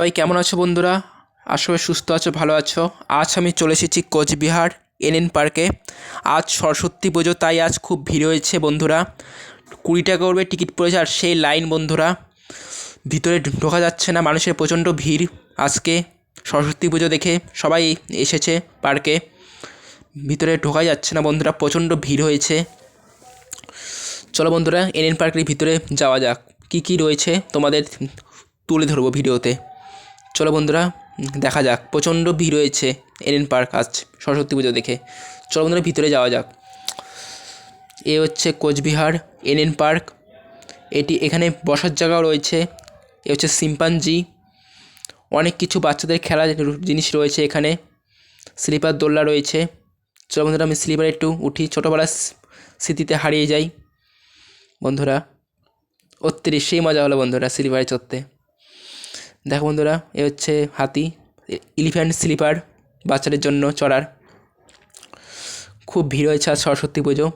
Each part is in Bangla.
সবাই কেমন আছো বন্ধুরা? আশা সুস্থ আছো, ভালো আছো। আজ আমি চলে এসেছি কোচবিহার এনএন পার্কে। আজ সরস্বতী পুজো, তাই আজ খুব ভিড় হয়েছে বন্ধুরা। কুড়ি টাকা করবে টিকিট পড়েছে, আর সেই লাইন বন্ধুরা, ভিতরে ঢোকা যাচ্ছে না, মানুষের প্রচণ্ড ভিড়। আজকে সরস্বতী পুজো দেখে সবাই এসেছে পার্কে। ভিতরে ঢোকা যাচ্ছে না বন্ধুরা, প্রচণ্ড ভিড় হয়েছে। চলো বন্ধুরা এন এনএন পার্কের ভিতরে যাওয়া যাক। কী কী রয়েছে তোমাদের তুলে ধরবো ভিডিওতে। চলো বন্ধুরা, দেখা যাক। প্রচণ্ড ভিড় রয়েছে এনএন পার্ক আজ, সরস্বতী পুজো দেখে। চলো বন্ধুরা, ভিতরে যাওয়া যাক। এ হচ্ছে কোচবিহার এনএন পার্ক এটি এখানে বসার জায়গাও রয়েছে। এ হচ্ছে সিম্পাঞ্জি অনেক কিছু বাচ্চাদের খেলার জিনিস রয়েছে এখানে। স্লিপার দোলনা রয়েছে। চলো বন্ধুরা, আমি স্লিপারে একটু উঠি। ছোটোবেলার স্মৃতিতে হারিয়ে যাই। বন্ধুরা, অত্রিশ, সেই মজা হলো বন্ধুরা, স্লিপারে চড়তে। দেখো বন্ধুরা, এ হচ্ছে হাতি এলিফ্যান্ট স্লিপার বাচ্চাদের জন্য চড়ার। খুব ভিড় হয়েছে আজ সরস্বতী পুজো।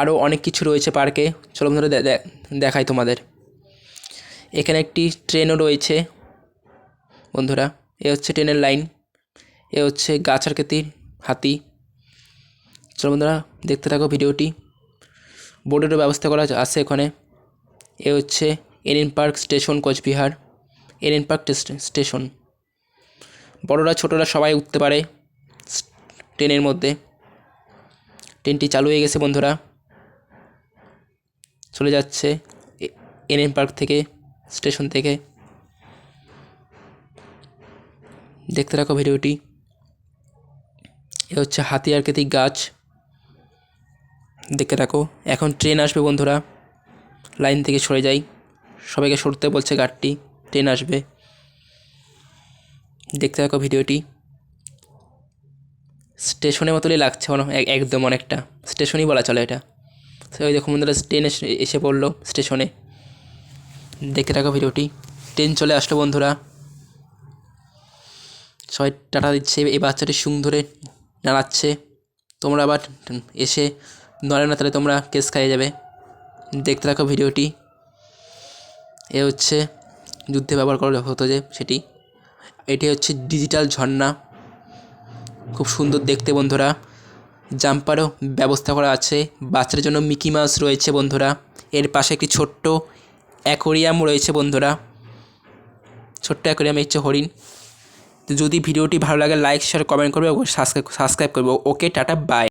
আরও অনেক কিছু রয়েছে পার্কে। চলো বন্ধুরা দেখাই তোমাদের। এখানে একটি ট্রেনও রয়েছে বন্ধুরা, এ হচ্ছে ট্রেনের লাইন, এ হচ্ছে গাছ আকৃতির হাতি। চলো বন্ধুরা, দেখতে থাকো ভিডিওটি। বোর্ডেরও ব্যবস্থা করা আছে এখানে। এ হচ্ছে NN park station Coochbehar. NN park station বড়রা ছোটরা সবাই উঠতে পারে ট্রেনের মধ্যে। ট্রেনটি চালু হয়ে গেছে বন্ধুরা। চলে যাচ্ছে এনএন পার্ক থেকে স্টেশন থেকে। দেখতে রাখো ভিডিওটি। এ হচ্ছে হাতি আকৃতিক গাছ। দেখতে থাকো। এখন ট্রেন আসবে বন্ধুরা। লাইন থেকে সরে যাই। সবাইকে সরতে বলছে গাড়িটি। ট্রেন আসবে। দেখতে থাকো ভিডিওটি। স্টেশনের মতোই লাগছে এক- একদম অনেকটা। স্টেশনই বলা চলে এটা। ওই দেখো বন্ধুরা, ট্রেন এসে পড়ল স্টেশনে। দেখতে থাকো ভিডিওটি। ট্রেন চলে আসলো বন্ধুরা। সবাই টাটা দিচ্ছে। এই বাচ্চাটি সুং ধরে নাড়াচ্ছে। তোমরা আবার এসে নড়ে না, তাহলে তোমরা কেস খাইয়ে যাবে। দেখতে থাকো ভিডিওটি। এ হচ্ছে যুদ্ধে ব্যবহার করা হতো যে সেটি। এটি হচ্ছে ডিজিটাল ঝর্ণা। খুব সুন্দর দেখতে বন্ধুরা। জাম্পারও ব্যবস্থা করা আছে। বাচ্চাদের জন্য মিকি মাউস রয়েছে বন্ধুরা। এর পাশে একটি ছোট্ট অ্যাকোরিয়াম রয়েছে বন্ধুরা। ছোট্ট অ্যাকোরিয়ামে হচ্ছে হরিণ। তো যদি ভিডিওটি ভালো লাগে, লাইক শেয়ার কমেন্ট করবে ও সাবস্ক্রাইব সাবস্ক্রাইব করবে। ওকে, টাটা বাই